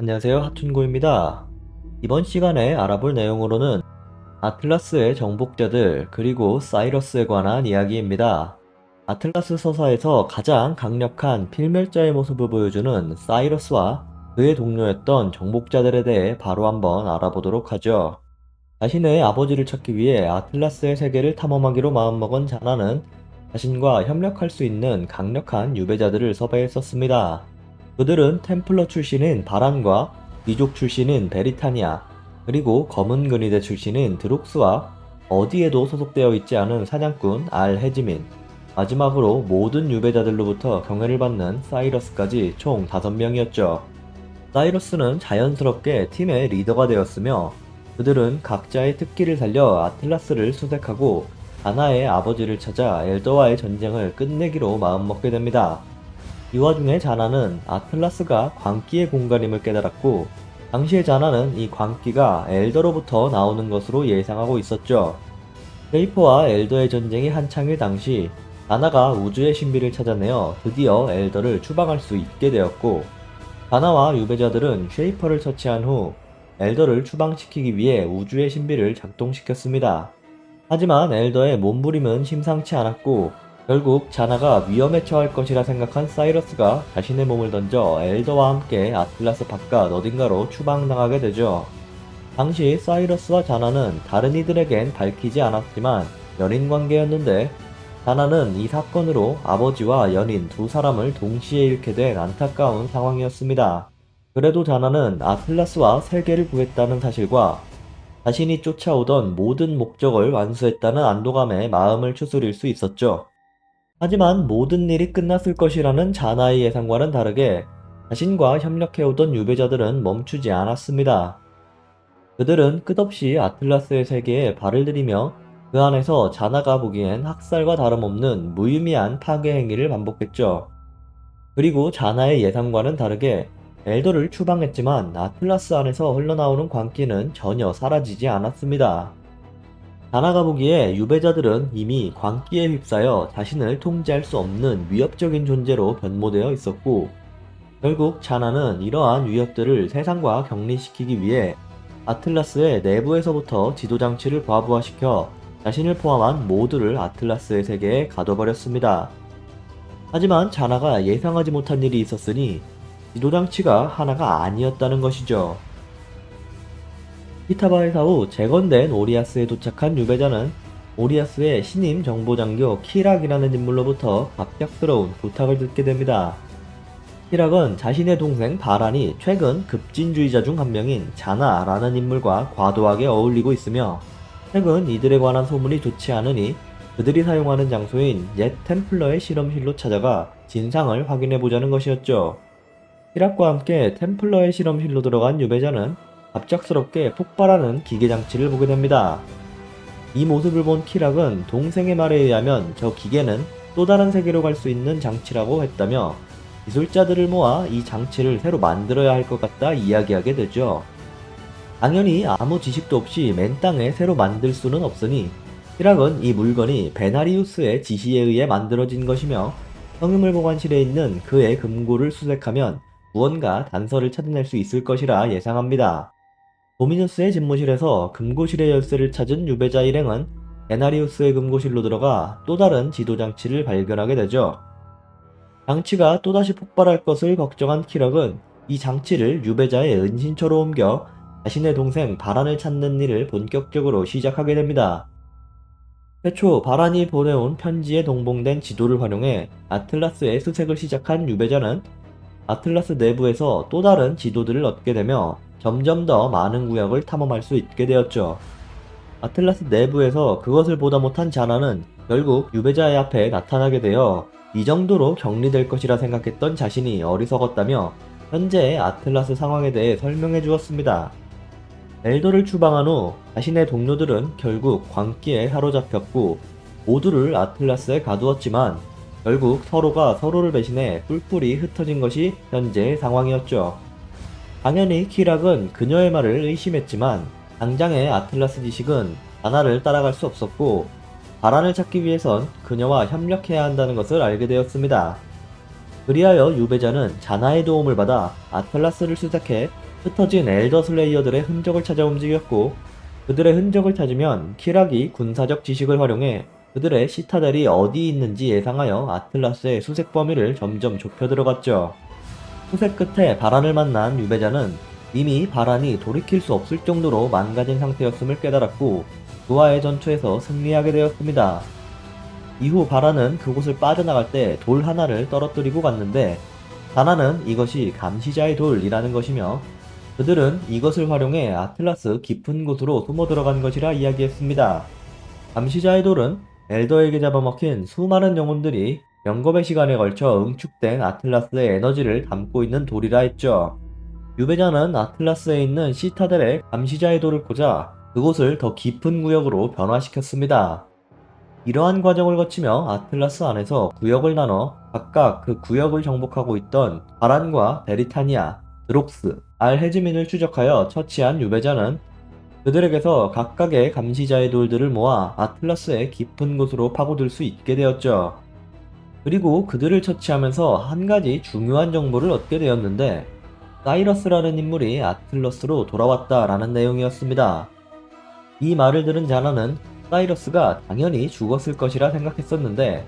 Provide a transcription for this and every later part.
안녕하세요. 하툰고입니다. 이번 시간에 알아볼 내용으로는 아틀라스의 정복자들 그리고 사이러스에 관한 이야기입니다. 아틀라스 서사에서 가장 강력한 필멸자의 모습을 보여주는 사이러스와 그의 동료였던 정복자들에 대해 바로 한번 알아보도록 하죠. 자신의 아버지를 찾기 위해 아틀라스의 세계를 탐험하기로 마음먹은 자나는 자신과 협력할 수 있는 강력한 유배자들을 섭외했었습니다. 그들은 템플러 출신인 바란과 귀족 출신인 베리타니아, 그리고 검은 근위대 출신인 드록스와 어디에도 소속되어 있지 않은 사냥꾼 알 헤지민, 마지막으로 모든 유배자들로부터 경애를 받는 사이러스까지 총 5명이었죠. 사이러스는 자연스럽게 팀의 리더가 되었으며 그들은 각자의 특기를 살려 아틀라스를 수색하고 다나의 아버지를 찾아 엘더와의 전쟁을 끝내기로 마음먹게 됩니다. 이 와중에 자나는 아틀라스가 광기의 공간임을 깨달았고 당시의 자나는 이 광기가 엘더로부터 나오는 것으로 예상하고 있었죠. 레이퍼와 엘더의 전쟁이 한창일 당시 다나가 우주의 신비를 찾아내어 드디어 엘더를 추방할 수 있게 되었고 다나와 유배자들은 쉐이퍼를 처치한 후 엘더를 추방시키기 위해 우주의 신비를 작동시켰습니다. 하지만 엘더의 몸부림은 심상치 않았고 결국 자나가 위험에 처할 것이라 생각한 사이러스가 자신의 몸을 던져 엘더와 함께 아틀라스 바깥 어딘가로 추방당하게 되죠. 당시 사이러스와 자나는 다른 이들에겐 밝히지 않았지만 연인 관계였는데 자나는 이 사건으로 아버지와 연인 두 사람을 동시에 잃게 된 안타까운 상황이었습니다. 그래도 자나는 아틀라스와 세계를 구했다는 사실과 자신이 쫓아오던 모든 목적을 완수했다는 안도감에 마음을 추스릴 수 있었죠. 하지만 모든 일이 끝났을 것이라는 자나의 예상과는 다르게 자신과 협력해오던 유배자들은 멈추지 않았습니다. 그들은 끝없이 아틀라스의 세계에 발을 들이며 그 안에서 자나가 보기엔 학살과 다름없는 무의미한 파괴 행위를 반복했죠. 그리고 자나의 예상과는 다르게 엘더를 추방했지만 아틀라스 안에서 흘러나오는 광기는 전혀 사라지지 않았습니다. 자나가 보기에 유배자들은 이미 광기에 휩싸여 자신을 통제할 수 없는 위협적인 존재로 변모되어 있었고, 결국 자나는 이러한 위협들을 세상과 격리시키기 위해 아틀라스의 내부에서부터 지도장치를 과부하시켜 자신을 포함한 모두를 아틀라스의 세계에 가둬버렸습니다. 하지만 자나가 예상하지 못한 일이 있었으니 지도장치가 하나가 아니었다는 것이죠. 히타바에사 후 재건된 오리아스에 도착한 유배자는 오리아스의 신임 정보장교 키락이라는 인물로부터 갑작스러운 부탁을 듣게 됩니다. 키락은 자신의 동생 바란이 최근 급진주의자 중 한 명인 자나라는 인물과 과도하게 어울리고 있으며 최근 이들에 관한 소문이 좋지 않으니 그들이 사용하는 장소인 옛 템플러의 실험실로 찾아가 진상을 확인해 보자는 것이었죠. 히락과 함께 템플러의 실험실로 들어간 유배자는 갑작스럽게 폭발하는 기계 장치를 보게 됩니다. 이 모습을 본 키락은 동생의 말에 의하면 저 기계는 또 다른 세계로 갈 수 있는 장치라고 했다며 기술자들을 모아 이 장치를 새로 만들어야 할 것 같다 이야기하게 되죠. 당연히 아무 지식도 없이 맨 땅에 새로 만들 수는 없으니 히락은 이 물건이 베나리우스의 지시에 의해 만들어진 것이며 성유물 보관실에 있는 그의 금고를 수색하면 무언가 단서를 찾아낼 수 있을 것이라 예상합니다. 도미누스의 집무실에서 금고실의 열쇠를 찾은 유배자 일행은 베나리우스의 금고실로 들어가 또 다른 지도 장치를 발견하게 되죠. 장치가 또다시 폭발할 것을 걱정한 키럭은 이 장치를 유배자의 은신처로 옮겨 자신의 동생 바란을 찾는 일을 본격적으로 시작하게 됩니다. 최초 바란이 보내온 편지에 동봉된 지도를 활용해 아틀라스의 수색을 시작한 유배자는 아틀라스 내부에서 또 다른 지도들을 얻게 되며 점점 더 많은 구역을 탐험할 수 있게 되었죠. 아틀라스 내부에서 그것을 보다 못한 자나는 결국 유배자의 앞에 나타나게 되어 이 정도로 격리될 것이라 생각했던 자신이 어리석었다며 현재의 아틀라스 상황에 대해 설명해 주었습니다. 엘더를 추방한 후 자신의 동료들은 결국 광기에 사로잡혔고 모두를 아틀라스에 가두었지만 결국 서로가 서로를 배신해 뿔뿔이 흩어진 것이 현재의 상황이었죠. 당연히 키락은 그녀의 말을 의심했지만 당장의 아틀라스 지식은 하나를 따라갈 수 없었고 바란을 찾기 위해선 그녀와 협력해야 한다는 것을 알게 되었습니다. 그리하여 유배자는 자나의 도움을 받아 아틀라스를 수색해 흩어진 엘더 슬레이어들의 흔적을 찾아 움직였고 그들의 흔적을 찾으면 키락이 군사적 지식을 활용해 그들의 시타델이 어디 있는지 예상하여 아틀라스의 수색 범위를 점점 좁혀 들어갔죠. 수색 끝에 바란을 만난 유배자는 이미 바란이 돌이킬 수 없을 정도로 망가진 상태였음을 깨달았고 그와의 전투에서 승리하게 되었습니다. 이후 바란은 그곳을 빠져나갈 때 돌 하나를 떨어뜨리고 갔는데 다나는 이것이 감시자의 돌이라는 것이며 그들은 이것을 활용해 아틀라스 깊은 곳으로 숨어 들어간 것이라 이야기했습니다. 감시자의 돌은 엘더에게 잡아먹힌 수많은 영혼들이 영겁의 시간에 걸쳐 응축된 아틀라스의 에너지를 담고 있는 돌이라 했죠. 유배자는 아틀라스에 있는 시타델의 감시자의 돌을 꽂아 그곳을 더 깊은 구역으로 변화시켰습니다. 이러한 과정을 거치며 아틀라스 안에서 구역을 나눠 각각 그 구역을 정복하고 있던 바란과 베리타니아, 드록스, 알헤즈민을 추적하여 처치한 유배자는 그들에게서 각각의 감시자의 돌들을 모아 아틀라스의 깊은 곳으로 파고들 수 있게 되었죠. 그리고 그들을 처치하면서 한 가지 중요한 정보를 얻게 되었는데 사이러스라는 인물이 아틀러스로 돌아왔다라는 내용이었습니다. 이 말을 들은 자나는 사이러스가 당연히 죽었을 것이라 생각했었는데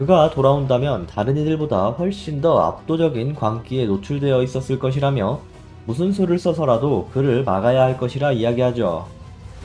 그가 돌아온다면 다른 이들보다 훨씬 더 압도적인 광기에 노출되어 있었을 것이라며 무슨 수를 써서라도 그를 막아야 할 것이라 이야기하죠.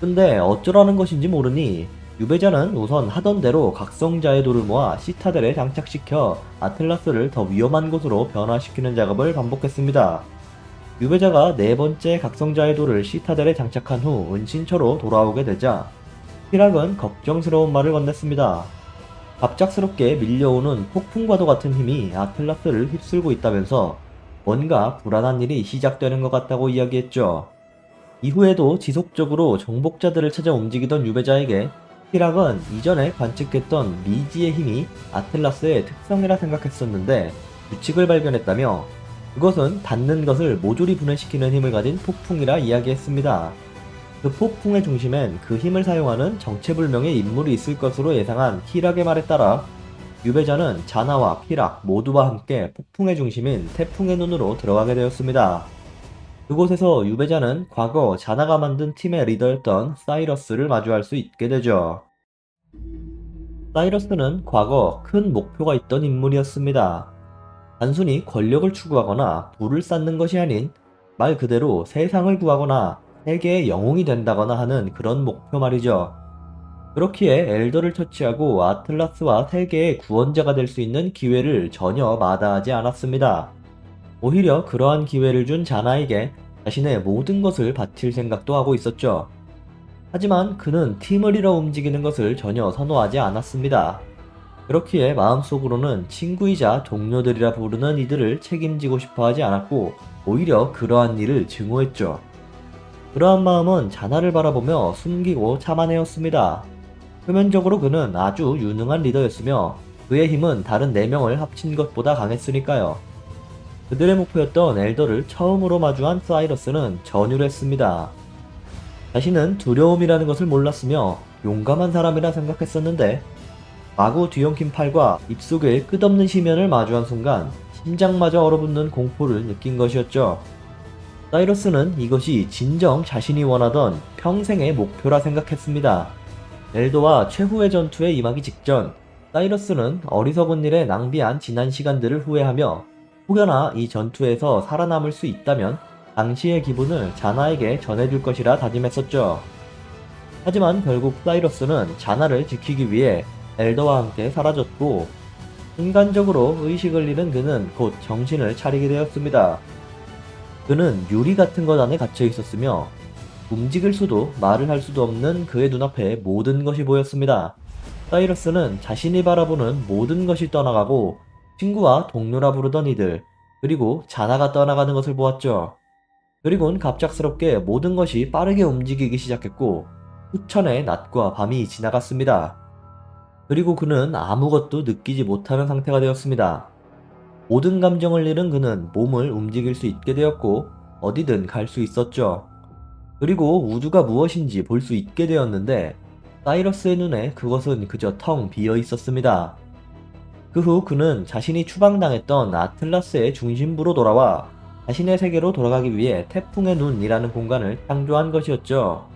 근데 어쩌라는 것인지 모르니 유배자는 우선 하던 대로 각성자의 돌을 모아 시타델에 장착시켜 아틀라스를 더 위험한 곳으로 변화시키는 작업을 반복했습니다. 유배자가 네 번째 각성자의 돌을 시타델에 장착한 후 은신처로 돌아오게 되자 히락은 걱정스러운 말을 건넸습니다. 갑작스럽게 밀려오는 폭풍과도 같은 힘이 아틀라스를 휩쓸고 있다면서 뭔가 불안한 일이 시작되는 것 같다고 이야기했죠. 이후에도 지속적으로 정복자들을 찾아 움직이던 유배자에게 히락은 이전에 관측했던 미지의 힘이 아틀라스의 특성이라 생각했었는데 규칙을 발견했다며 그것은 닿는 것을 모조리 분해시키는 힘을 가진 폭풍이라 이야기했습니다. 그 폭풍의 중심엔 그 힘을 사용하는 정체불명의 인물이 있을 것으로 예상한 히락의 말에 따라 유배자는 자나와 피락 모두와 함께 폭풍의 중심인 태풍의 눈으로 들어가게 되었습니다. 그곳에서 유배자는 과거 자나가 만든 팀의 리더였던 사이러스를 마주할 수 있게 되죠. 사이러스는 과거 큰 목표가 있던 인물이었습니다. 단순히 권력을 추구하거나 부를 쌓는 것이 아닌 말 그대로 세상을 구하거나 세계의 영웅이 된다거나 하는 그런 목표 말이죠. 그렇기에 엘더를 처치하고 아틀라스와 세계의 구원자가 될 수 있는 기회를 전혀 마다하지 않았습니다. 오히려 그러한 기회를 준 자나에게 자신의 모든 것을 바칠 생각도 하고 있었죠. 하지만 그는 팀을 이뤄 움직이는 것을 전혀 선호하지 않았습니다. 그렇기에 마음속으로는 친구이자 동료들이라 부르는 이들을 책임지고 싶어 하지 않았고 오히려 그러한 일을 증오했죠. 그러한 마음은 자나를 바라보며 숨기고 참아내었습니다. 표면적으로 그는 아주 유능한 리더였으며 그의 힘은 다른 4명을 합친 것보다 강했으니까요. 그들의 목표였던 엘더를 처음으로 마주한 사이러스는 전율했습니다. 자신은 두려움이라는 것을 몰랐으며 용감한 사람이라 생각했었는데 마구 뒤엉킨 팔과 입속에 끝없는 시면을 마주한 순간 심장마저 얼어붙는 공포를 느낀 것이었죠. 사이러스는 이것이 진정 자신이 원하던 평생의 목표라 생각했습니다. 엘도와 최후의 전투에 임하기 직전 사이러스는 어리석은 일에 낭비한 지난 시간들을 후회하며 혹여나 이 전투에서 살아남을 수 있다면 당시의 기분을 자나에게 전해줄 것이라 다짐했었죠. 하지만 결국 사이러스는 자나를 지키기 위해 엘더와 함께 사라졌고 순간적으로 의식을 잃은 그는 곧 정신을 차리게 되었습니다. 그는 유리 같은 것 안에 갇혀 있었으며 움직일 수도 말을 할 수도 없는 그의 눈앞에 모든 것이 보였습니다. 사이러스는 자신이 바라보는 모든 것이 떠나가고 친구와 동료라 부르던 이들 그리고 자나가 떠나가는 것을 보았죠. 그리곤 갑작스럽게 모든 것이 빠르게 움직이기 시작했고 수천의 낮과 밤이 지나갔습니다. 그리고 그는 아무것도 느끼지 못하는 상태가 되었습니다. 모든 감정을 잃은 그는 몸을 움직일 수 있게 되었고 어디든 갈 수 있었죠. 그리고 우주가 무엇인지 볼 수 있게 되었는데 사이러스의 눈에 그것은 그저 텅 비어 있었습니다. 그 후 그는 자신이 추방당했던 아틀라스의 중심부로 돌아와 자신의 세계로 돌아가기 위해 태풍의 눈이라는 공간을 창조한 것이었죠.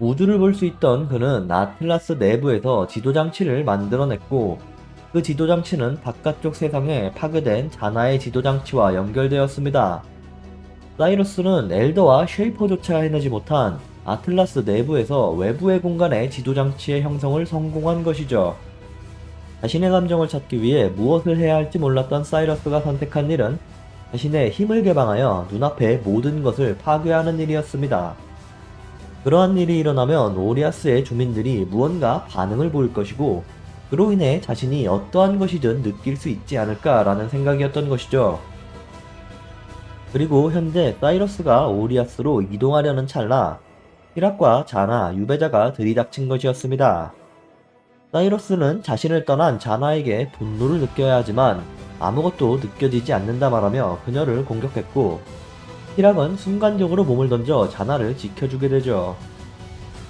우주를 볼 수 있던 그는 아틀라스 내부에서 지도장치를 만들어냈고 그 지도장치는 바깥쪽 세상에 파괴된 자나의 지도장치와 연결되었습니다. 사이러스는 엘더와 쉐이퍼조차 해내지 못한 아틀라스 내부에서 외부의 공간의 지도장치의 형성을 성공한 것이죠. 자신의 감정을 찾기 위해 무엇을 해야 할지 몰랐던 사이러스가 선택한 일은 자신의 힘을 개방하여 눈앞의 모든 것을 파괴하는 일이었습니다. 그러한 일이 일어나면 오리아스의 주민들이 무언가 반응을 보일 것이고 그로 인해 자신이 어떠한 것이든 느낄 수 있지 않을까라는 생각이었던 것이죠. 그리고 현재 사이러스가 오리아스로 이동하려는 찰나 히락과 자나, 유배자가 들이닥친 것이었습니다. 사이러스는 자신을 떠난 자나에게 분노를 느껴야 하지만 아무것도 느껴지지 않는다 말하며 그녀를 공격했고 히락은 순간적으로 몸을 던져 자나를 지켜주게 되죠.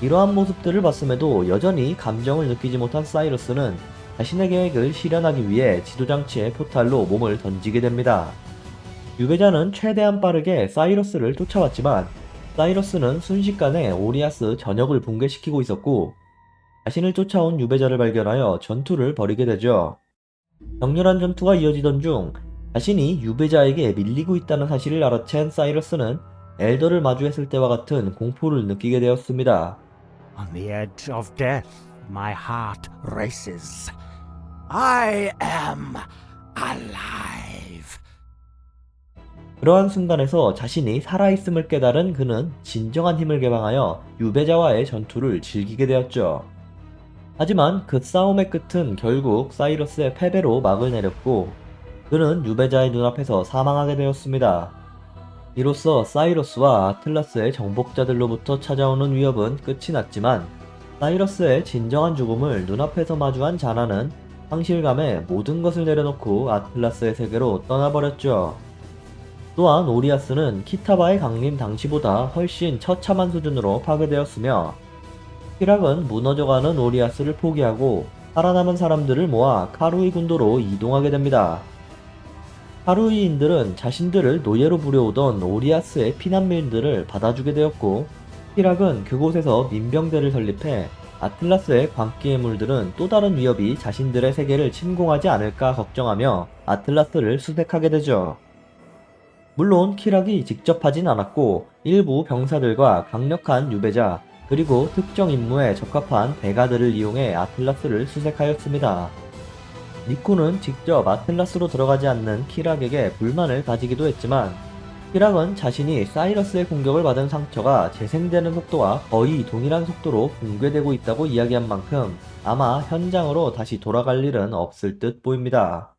이러한 모습들을 봤음에도 여전히 감정을 느끼지 못한 사이러스는 자신의 계획을 실현하기 위해 지도장치의 포탈로 몸을 던지게 됩니다. 유배자는 최대한 빠르게 사이러스를 쫓아왔지만 사이러스는 순식간에 오리아스 전역을 붕괴시키고 있었고 자신을 쫓아온 유배자를 발견하여 전투를 벌이게 되죠. 격렬한 전투가 이어지던 중 자신이 유배자에게 밀리고 있다는 사실을 알아챈 사이러스는 엘더를 마주했을 때와 같은 공포를 느끼게 되었습니다. On the edge of death, my heart races. I am alive. 그러한 순간에서 자신이 살아있음을 깨달은 그는 진정한 힘을 개방하여 유배자와의 전투를 즐기게 되었죠. 하지만 그 싸움의 끝은 결국 사이러스의 패배로 막을 내렸고 그는 유배자의 눈앞에서 사망하게 되었습니다. 이로써 사이러스와 아틀라스의 정복자들로부터 찾아오는 위협은 끝이 났지만 사이러스의 진정한 죽음을 눈앞에서 마주한 자나는 상실감에 모든 것을 내려놓고 아틀라스의 세계로 떠나버렸죠. 또한 오리아스는 키타바의 강림 당시보다 훨씬 처참한 수준으로 파괴되었으며 히락은 무너져가는 오리아스를 포기하고 살아남은 사람들을 모아 카루이 군도로 이동하게 됩니다. 카루이인들은 자신들을 노예로 부려오던 오리아스의 피난민들을 받아주게 되었고 히락은 그곳에서 민병대를 설립해 아틀라스의 광기의 물들은 또 다른 위협이 자신들의 세계를 침공하지 않을까 걱정하며 아틀라스를 수색하게 되죠. 물론 키락이 직접 하진 않았고 일부 병사들과 강력한 유배자 그리고 특정 임무에 적합한 대가들을 이용해 아틀라스를 수색하였습니다. 니코는 직접 아틀라스로 들어가지 않는 키락에게 불만을 가지기도 했지만 키락은 자신이 사이러스의 공격을 받은 상처가 재생되는 속도와 거의 동일한 속도로 붕괴되고 있다고 이야기한 만큼 아마 현장으로 다시 돌아갈 일은 없을 듯 보입니다.